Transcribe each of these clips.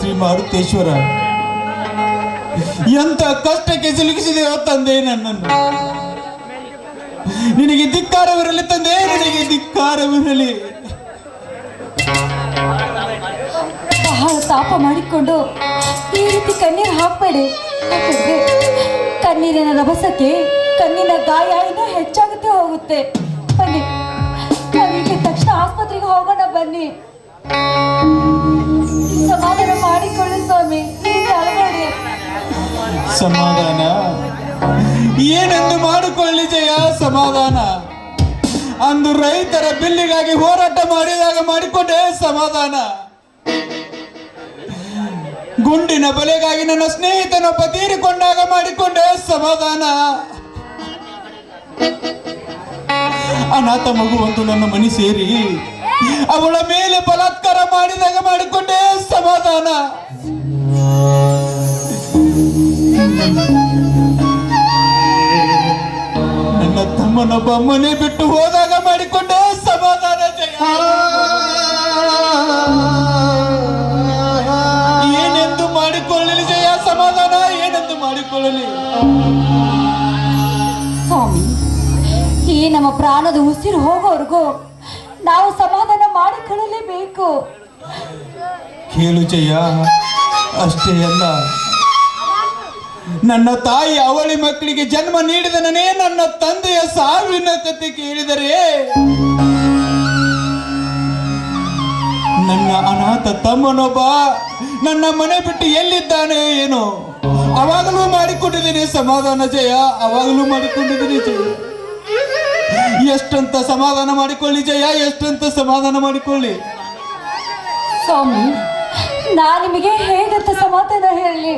ಶ್ರೀ ಮಾರುತೇಶ್ವರ. ಎಂತ ಕಷ್ಟಕ್ಕೆ ಸಿಲುಕಿಸಿದೆಯೋ ತಂದೆ ನನ್ನನ್ನು. ನಿನಗೆ ಧಿಕ್ಕಾರವಿರಲಿ ತಂದೆ, ನಿನಗೆ ಧಿಕ್ಕಾರವಿರಲಿ. ಬಹಳ ತಾಪ ಮಾಡಿಕೊಂಡು ಈ ರೀತಿ ಕಣ್ಣೀರು ಹಾಕ್ಬೇಡಿ. ಕಣ್ಣೀರಿನ ರಭಸಕ್ಕೆ ಕಣ್ಣಿನ ಗಾಯ ಇನ್ನೂ ಹೆಚ್ಚಾಗುತ್ತೆ ಹೋಗುತ್ತೆ. ಬನ್ನಿ ನಾವೀಗ ತಕ್ಷಣ ಆಸ್ಪತ್ರೆಗೆ ಹೋಗೋಣ ಬನ್ನಿ. ಮಾಡಿಕೊಳ್ಳಿ ಸ್ವಾಮಿ ಸಮಾಧಾನ. ಏನೆಂದು ಮಾಡಿಕೊಳ್ಳಿ ಜಯ, ಸಮಾಧಾನ. ಅಂದು ರೈತರ ಬಿಲ್ಲಿಗಾಗಿ ಹೋರಾಟ ಮಾಡಿದಾಗ ಮಾಡಿಕೊಂಡೆ ಸಮಾಧಾನ. ಗುಂಡಿನ ಬಲೆಗಾಗಿ ನನ್ನ ಸ್ನೇಹಿತನೊಬ್ಬ ತೀರಿಕೊಂಡಾಗ ಮಾಡಿಕೊಂಡೆ ಸಮಾಧಾನ. ಅನಾಥ ಮಗುವೊಂದು ನನ್ನ ಮನೆ ಸೇರಿ ಅವಳ ಮೇಲೆ ಬಲಾತ್ಕಾರ ಮಾಡಿದಾಗ ಮಾಡಿಕೊಂಡೇ ಸಮಾಧಾನ. ನನ್ನ ತಮ್ಮನೊಬ್ಬ ಮನೆ ಬಿಟ್ಟು ಹೋದಾಗ ಮಾಡಿಕೊಂಡೆ ಸಮಾಧಾನ ಜಯ. ಏನೆಂದು ಮಾಡಿಕೊಳ್ಳಲಿ ಜಯ, ಸಮಾಧಾನ ಏನೆಂದು ಮಾಡಿಕೊಳ್ಳಲಿ? ಸ್ವಾಮಿ, ಈ ನಮ್ಮ ಪ್ರಾಣದ ಉಸಿರು ಹೋಗೋವರೆಗೂ ನಾವು ಸಮಾಧಾನ ಮಾಡಿಕೊಳ್ಳಲೇಬೇಕು ಕೇಳು ಜಯ, ಅಷ್ಟೇ ಅಲ್ಲ. ನನ್ನ ತಾಯಿ ಅವಳಿ ಮಕ್ಕಳಿಗೆ ಜನ್ಮ ನೀಡಿದನೇ ನನ್ನ ತಂದೆಯ ಸಾವಿನ ಕತೆ ಕೇಳಿದರೆ, ನನ್ನ ಅನಾಥ ತಮ್ಮನೊಬ್ಬ ನನ್ನ ಮನೆ ಬಿಟ್ಟು ಎಲ್ಲಿದ್ದಾನೆ ಏನೋ? ಅವಾಗಲೂ ಮಾಡಿಕೊಂಡಿದ್ದೀನಿ ಸಮಾಧಾನ ಜಯ, ಅವಾಗಲೂ ಮಾಡಿಕೊಂಡಿದ್ದೀನಿ ಜಯ. ಎಷ್ಟಂತ ಸಮಾಧಾನ ಮಾಡಿಕೊಳ್ಳಿ ಜಯ ಎಷ್ಟಂತ ಸಮಾಧಾನ ಮಾಡಿಕೊಳ್ಳಿ. ಸ್ವಾಮಿ ನಾ ನಿಮಗೆ ಹೇಗಂತ ಸಮಾಧಾನ ಹೇಳಲಿ?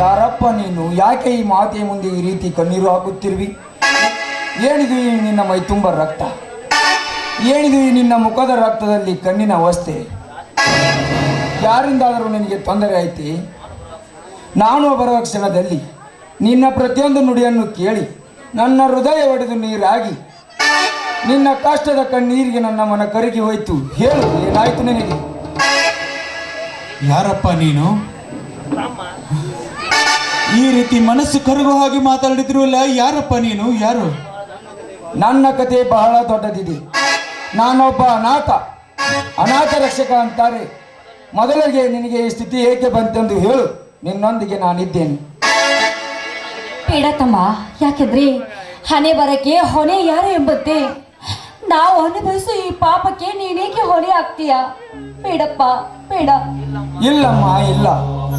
ಯಾರಪ್ಪ ನೀನು? ಯಾಕೆ ಈ ಮಾತೆಯ ಮುಂದೆ ಈ ರೀತಿ ಕಣ್ಣೀರು ಹಾಕುತ್ತಿರುವಿ? ಏನಿದು ಈ ನಿನ್ನ ಮೈ ತುಂಬ ರಕ್ತ? ಏನಿದು ಈ ನಿನ್ನ ಮುಖದ ರಕ್ತದಲ್ಲಿ ಕಣ್ಣಿನ ಅವಸ್ಥೆ? ಯಾರಿಂದಾದರೂ ನಿನಗೆ ತೊಂದರೆ ಐತಿ ನಾನು ಬರುವ ಕ್ಷಣದಲ್ಲಿ ನಿನ್ನ ಪ್ರತಿಯೊಂದು ನುಡಿಯನ್ನು ಕೇಳಿ ನನ್ನ ಹೃದಯ ಒಡೆದು ನೀರಾಗಿ ನಿನ್ನ ಕಷ್ಟದ ಕಣ್ಣೀರಿಗೆ ನನ್ನ ಮನ ಕರಗಿ ಹೋಯ್ತು. ಹೇಳು ಏನಾಯ್ತು ನಿನಗೆ? ಯಾರಪ್ಪ ನೀನು? ಈ ರೀತಿ ಮನಸ್ಸು ಕರಗುವ ಹಾಗೆ ಮಾತಾಡಿದ್ರಲ್ಲ ಯಾರಪ್ಪ ನೀನು? ಯಾರು? ನನ್ನ ಕತೆ ಬಹಳ ದೊಡ್ಡದಿದೆ. ನಾನೊಬ್ಬ ಅನಾಥ ಅನಾಥ ರಕ್ಷಕ ಅಂತಾರೆ. ಮೊದಲಿಗೆ ನಿನಗೆ ಈ ಸ್ಥಿತಿ ಏಕೆ ಬಂತೆಂದು ಹೇಳು. ನಿನ್ನೊಂದಿಗೆ ನಾನಿದ್ದೇನೆ. ಬೇಡ ತಮ್ಮ ಯಾಕೆಂದ್ರೆ ಹಣೆ ಬರಕ್ಕೆ ಹೊಣೆ ಯಾರು ಎಂಬಂತೆ? ನಾವು ಅನುಭವಿಸುವ ಈ ಪಾಪಕ್ಕೆ ನೀನೇಕೆ ಹೊಣೆ ಆಗ್ತೀಯ? ಬೇಡಪ್ಪ ಬೇಡ ಇಲ್ಲಮ್ಮ ಇಲ್ಲ.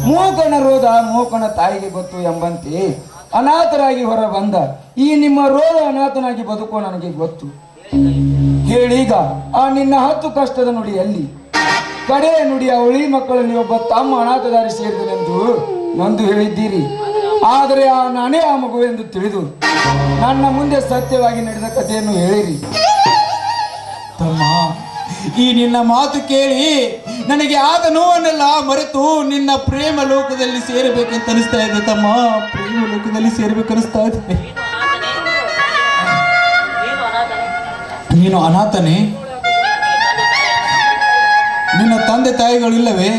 ಮೂಕನ ರೋಧ ಮೂಕನ ತಾಯಿಗೆ ಗೊತ್ತು ಎಂಬಂತೆ ಅನಾಥರಾಗಿ ಹೊರ ಬಂದ ಈ ನಿಮ್ಮ ರೋಧ ಅನಾಥನಾಗಿ ಬದುಕೋ ನನಗೆ ಗೊತ್ತು. ಹೇಳೀಗ ಆ ನಿನ್ನ ಹತ್ತು ಕಷ್ಟದ ನುಡಿ ಕಡೆಯ ನುಡಿ ಅವಳಿ ಮಕ್ಕಳಲ್ಲಿ ಒಬ್ಬ ತಮ್ಮ ಅನಾಥದಾರಿ ಸೇರಿದನೆಂದು ನೊಂದು ಹೇಳಿದ್ದೀರಿ. ಆದರೆ ಆ ನಾನೇ ಆ ಮಗು ಎಂದು ತಿಳಿದು ನನ್ನ ಮುಂದೆ ಸತ್ಯವಾಗಿ ನಡೆದ ಕಥೆಯನ್ನು ಹೇಳಿರಿ. ತಮ್ಮ ಈ ನಿನ್ನ ಮಾತು ಕೇಳಿ ನನಗೆ ಆದ ನೋವನ್ನೆಲ್ಲ ಮರೆತು ನಿನ್ನ ಪ್ರೇಮ ಲೋಕದಲ್ಲಿ ಸೇರಬೇಕಂತ ಅನಿಸ್ತಾ ಇದೆ ತಮ್ಮ. ಪ್ರೇಮ ಲೋಕದಲ್ಲಿ ಸೇರ್ಬೇಕನ್ನಿಸ್ತಾ ಇದೆ. ನೀನು ಅನಾಥನೇ? ನಿನ್ನ ತಂದೆ ತಾಯಿಗಳಿಲ್ಲವೇ?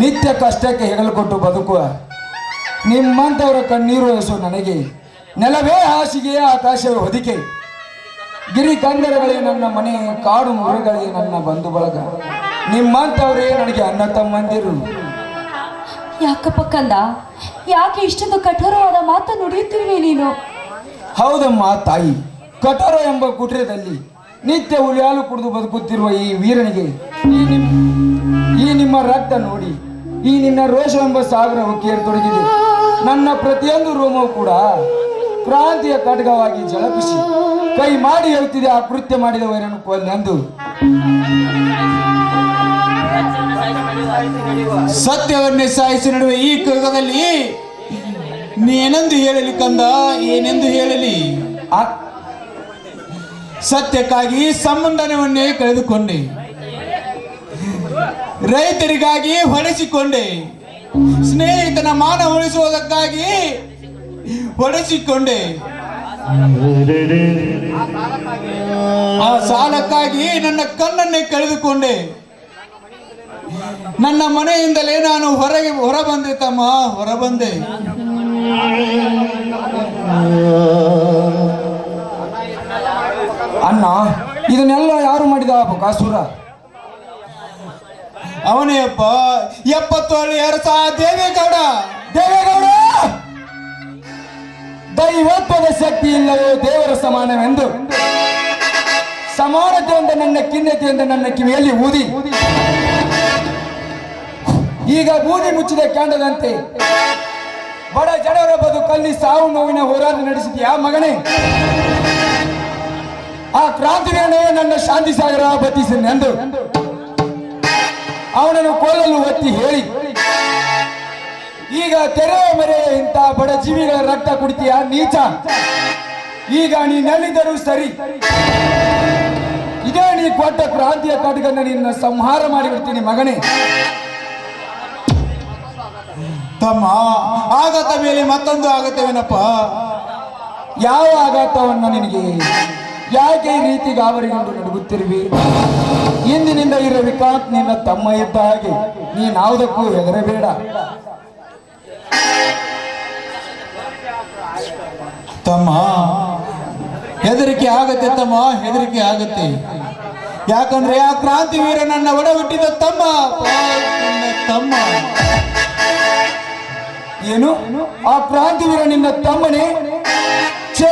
ನಿತ್ಯ ಕಷ್ಟಕ್ಕೆ ಹೆಗಲು ಕೊಟ್ಟು ಬದುಕುವ ನಿಮ್ಮಂಥವರ ಕಣ್ಣೀರು ಹಸು ನನಗೆ. ನೆಲವೇ ಹಾಸಿಗೆಯೇ ಆಕಾಶವೇ ಹೊದಿಕೆ. ಗಿರಿ ಕಂದರಗಳೇ ನನ್ನ ಮನೆ ಕಾಡು ಮುರುಗಳೇ ನನ್ನ ಬಂಧು ಬಳಗ ನಿಮ್ಮಂತವರೇ ನನಗೆ ಅಣ್ಣ ತಮ್ಮಂದಿರು. ಯಾಕಪ್ಪ ಕಂದ? ಯಾಕೆ ಇಷ್ಟೊಂದು ಕಠೋರವಾದ ಮಾತು ನುಡಿಯುತ್ತಿರುವೆ ನೀನು? ಹೌದಮ್ಮ ತಾಯಿ ಕಠೋರ ಎಂಬ ಕುಟ್ರದಲ್ಲಿ ನಿತ್ಯ ಉಲಿಯಾಲು ಕುಡಿದು ಬದುಕುತ್ತಿರುವ ಈ ವೀರನಿಗೆ ಈ ನಿಮ್ ಈ ನಿಮ್ಮ ರಕ್ತ ನೋಡಿ, ಈ ನಿನ್ನ ರೋಷವೆಂಬ ಸಾಗರ ತೊಡಗಿದೆ ನನ್ನ ಪ್ರತಿಯೊಂದು ರೋಮವು ಕೂಡ ಕ್ರಾಂತಿಯ ಕಟಕವಾಗಿ ಜಳಪಿಸಿ ಕೈ ಮಾಡಿ ಹೇಳ್ತಿದೆ ಆ ಕೃತ್ಯ ಮಾಡಿದವರನ್ನು ಕೊಲ್ಲೆಂದು ಸತ್ಯವನ್ನೇ ಸಾಯಿಸಿ ನಡುವೆ ಈ ಕೃಗದಲ್ಲಿ ನೀನೆಂದು ಹೇಳಲಿ ಕಂದ? ಏನೆಂದು ಹೇಳಲಿ? ಆ- ಸತ್ಯಕ್ಕಾಗಿ ಸಂಬಂಧನವನ್ನೇ ಕಳೆದುಕೊಂಡೆ. ರೈತರಿಗಾಗಿ ಹೊಡೆಸಿಕೊಂಡೆ. ಸ್ನೇಹಿತನ ಮಾನ ಉಳಿಸುವುದಕ್ಕಾಗಿ ಹೊಡೆಸಿಕೊಂಡೆ. ಆ ಸಾಲಕ್ಕಾಗಿ ನನ್ನ ಕಣ್ಣನ್ನೇ ಕಳೆದುಕೊಂಡೆ. ನನ್ನ ಮನೆಯಿಂದಲೇ ನಾನು ಹೊರಗೆ ಹೊರ ಬಂದೆ ತಮ್ಮ ಹೊರ ಬಂದೆ ಅಣ್ಣ ಇದನ್ನೆಲ್ಲ ಯಾರು ಮಾಡಿದ ಬಕಾಸುರ ಅವನೇ ಅಪ್ಪ ಎಪ್ಪತ್ತು ಹಳ್ಳಿ ಅರಸ ದೇವೇಗೌಡ. ದೇವೇಗೌಡ! ದೈವತ್ವದ ಶಕ್ತಿ ಇಲ್ಲವೋ ದೇವರ ಸಮಾನವೆಂದು. ಸಮಾನತೆಯಿಂದ ನನ್ನ ಖಿನ್ನತೆಯಿಂದ ನನ್ನ ಕಿವಿಯಲ್ಲಿ ಊದಿ. ಈಗ ಬೂದಿ ಮುಚ್ಚಿದ ಕ್ಯಾಂಡದಂತೆ ಬಡ ಜನರ ಬದುಕಲ್ಲಿ ಸಾವು ನೋವಿನ ಹೋರಾಟ ನಡೆಸಿದ್ಯಾ ಮಗನೇ? ಆ ಕ್ರಾಂತಿವೀರನೇ ನನ್ನ ಶಾಂತಿ ಸಾಗರ ಬತ್ತಿಸಿನೆಂದು ಅವನನ್ನು ಕೊಲ್ಲಲು ಒತ್ತಿ ಹೇಳಿ, ಈಗ ತೆರೆ ಮರೆ ಇಂಥ ಬಡ ಜೀವಿಗಳ ರಕ್ತ ಕುಡಿತೀಯ ನೀಚ? ಈಗ ನೀ ನೀನೆಲ್ಲಿದ್ದರೂ ಸರಿ. ಇದೇ ನೀ ಕೊಟ್ಟ ಕ್ರಾಂತಿಯ ಕಟ್ಗನ್ನ ನಿನ್ನ ಸಂಹಾರ ಮಾಡಿಬಿಡ್ತೀನಿ ಮಗನೇ. ತಮ್ಮ ಆಗತ ಮೇಲೆ ಮತ್ತೊಂದು ಆಗತ್ತವೇನಪ್ಪ? ಯಾವ ಆಘಾತವನ್ನು ನಿನಗೆ? ಯಾಕೆ ಈ ರೀತಿ ಗಾಬರಿಗೊಂಡು ನಡುಗುತ್ತಿರುವಿ ಇಂದಿನಿಂದ ಇರೋ ವಿಕಾಂತ್ ನಿನ್ನ ತಮ್ಮ ಇದ್ದ ಹಾಗೆ ನೀನಾವುದಕ್ಕೂ ಹೆದರಬೇಡ. ತಮ್ಮ, ಹೆದರಿಕೆ ಆಗತ್ತೆ ತಮ್ಮ, ಹೆದರಿಕೆ ಆಗತ್ತೆ. ಯಾಕಂದ್ರೆ ಆ ಕ್ರಾಂತಿವೀರ ನನ್ನ ಒಡ ತಮ್ಮ ತಮ್ಮ. ಏನು? ಆ ಕ್ರಾಂತಿವೀರ ನಿನ್ನ ತಮ್ಮನೇ? ಛೇ!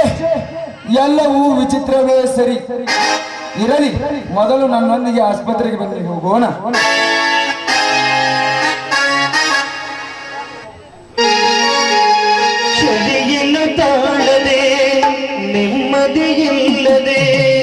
ಎಲ್ಲವೂ ವಿಚಿತ್ರವೇ ಸರಿ. ಇರಲಿ ಮೊದಲು ನನ್ನೊಂದಿಗೆ ಆಸ್ಪತ್ರೆಗೆ ಬಂದು ಹೋಗೋಣ. ನೆಮ್ಮದಿಯಿಲ್ಲ